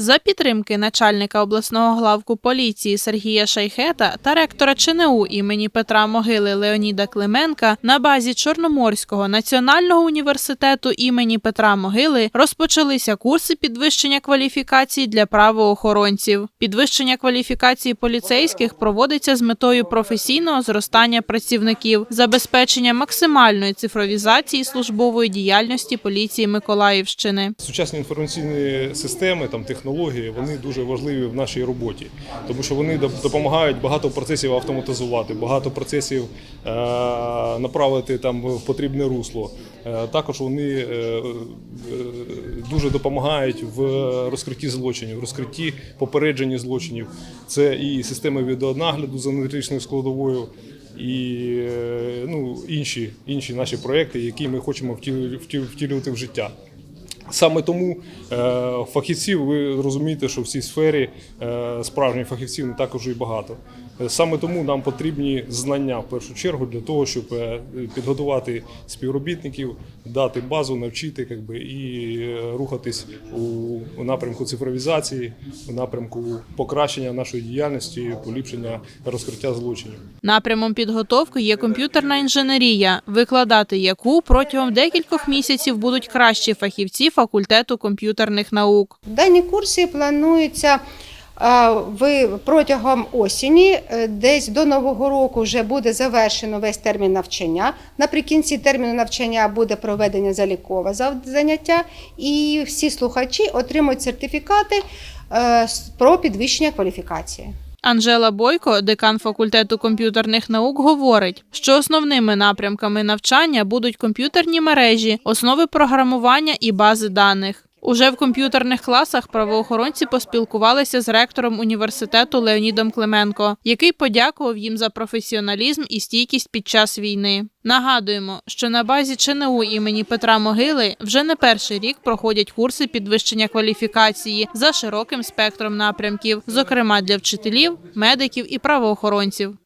За підтримки начальника обласного главку поліції Сергія Шайхета та ректора ЧНУ імені Петра Могили Леоніда Клименка на базі Чорноморського національного університету імені Петра Могили розпочалися курси підвищення кваліфікації для правоохоронців. Підвищення кваліфікації поліцейських проводиться з метою професійного зростання працівників, забезпечення максимальної цифровізації службової діяльності поліції Миколаївщини. Сучасні інформаційні системи, там технології, вони дуже важливі в нашій роботі, тому що вони допомагають багато процесів автоматизувати, багато процесів е, направити там в потрібне русло. Е, також вони е, дуже допомагають в розкритті злочинів, розкритті попередженні злочинів. Це і системи відеонагляду з аналітичною складовою. І ну, інші, інші наші проекти, які ми хочемо втілю- втілю- втілювати в життя. Саме тому е, фахівців, ви розумієте, що в цій сфері е, справжніх фахівців не також і багато. Е, Саме тому нам потрібні знання в першу чергу для того, щоб підготувати співробітників, дати базу, навчити якби, і рухатись у напрямку цифровізації, у напрямку покращення нашої діяльності, поліпшення розкриття злочинів. Напрямом підготовки є комп'ютерна інженерія, викладати яку протягом декількох місяців будуть кращі фахівці факультету комп'ютерних наук. Дані курси плануються е, в протягом осені, е, десь до нового року вже буде завершено весь термін навчання. Наприкінці терміну навчання буде проведення залікове заняття, і всі слухачі отримують сертифікати е, про підвищення кваліфікації. Анжела Бойко, декан факультету комп'ютерних наук, говорить, що основними напрямками навчання будуть комп'ютерні мережі, основи програмування і бази даних. Уже в комп'ютерних класах правоохоронці поспілкувалися з ректором університету Леонідом Клименко, який подякував їм за професіоналізм і стійкість під час війни. Нагадуємо, що на базі ЧНУ імені Петра Могили вже не перший рік проходять курси підвищення кваліфікації за широким спектром напрямків, зокрема для вчителів, медиків і правоохоронців.